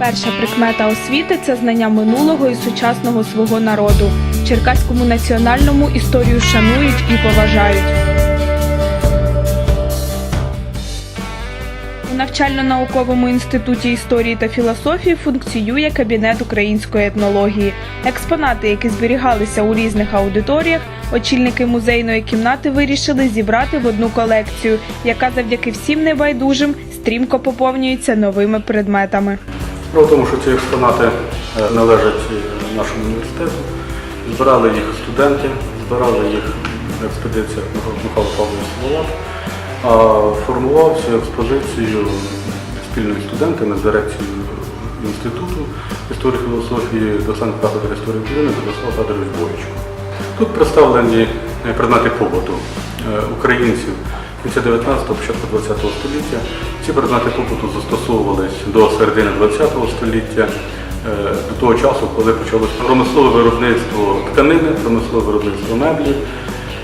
Перша прикмета освіти це знання минулого і сучасного свого народу. Черкаському національному історію шанують і поважають. У навчально-науковому інституті історії та філософії функціює кабінет української етнології. Експонати, які зберігалися у різних аудиторіях, очільники музейної кімнати вирішили зібрати в одну колекцію, яка завдяки всім небайдужим стрімко поповнюється новими предметами. Справа в тому, що ці експонати е, належать е, нашому університету. Збирали їх студенти, збирали їх на експедиціях Михайло Павлович Соловат, формував цю експозицію спільно із студентами з дирекцією інституту історії філософії доцент кафедри історії України Владислав Федорович Бойчко. Тут представлені е, предмети побуту українців кінця 19-го, початку 20-го століття. Ці предмети побуту застосовувались до середини 20-го століття, е, до того часу, коли почалось промислове виробництво тканини, промислове виробництво меблів,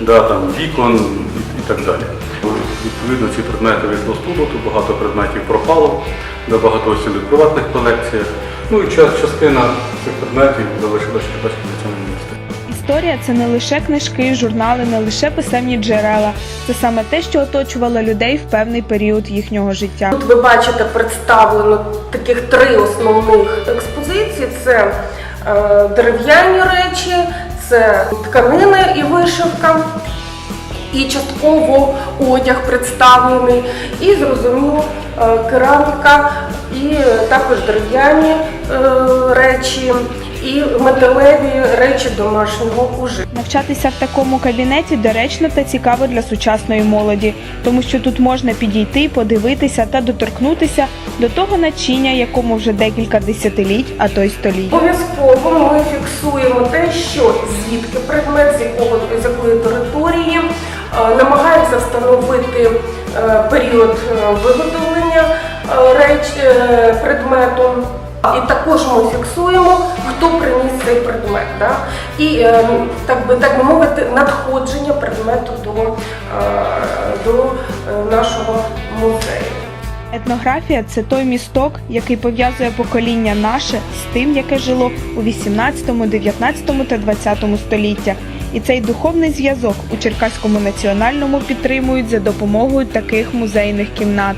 да, там, вікон і, так далі. Відповідно, ці предмети вийшло з побуту, багато предметів пропало, да, багато осіли в приватних колекціях. Ну і частина цих предметів залишилася в Черкаському національному. Історія це не лише книжки, журнали, не лише писемні джерела. Це саме те, що оточувало людей в певний період їхнього життя. Тут ви бачите представлено таких три основних експозиції: це е, дерев'яні речі, це тканини і вишивка, і частково одяг представлений, і зрозуміло е, кераміка, і також дерев'яні е, речі, і металеві речі домашнього ужитку. Навчатися в такому кабінеті доречно та цікаво для сучасної молоді, тому що тут можна підійти, подивитися та доторкнутися до того начиння, якому вже декілька десятиліть, а то й століть. Обов'язково ми фіксуємо те, що звідки предмет, з якого з якої території, е, намагаємося встановити е, період е, виготовлення реч предмету. І також ми фіксуємо, хто приніс цей предмет. Да? І е, так би так би мовити, надходження предмету до, е, до е, нашого музею. Етнографія це той місток, який пов'язує покоління наше з тим, яке жило у 18, 19 та 20 століттях. І цей духовний зв'язок у Черкаському національному підтримують за допомогою таких музейних кімнат.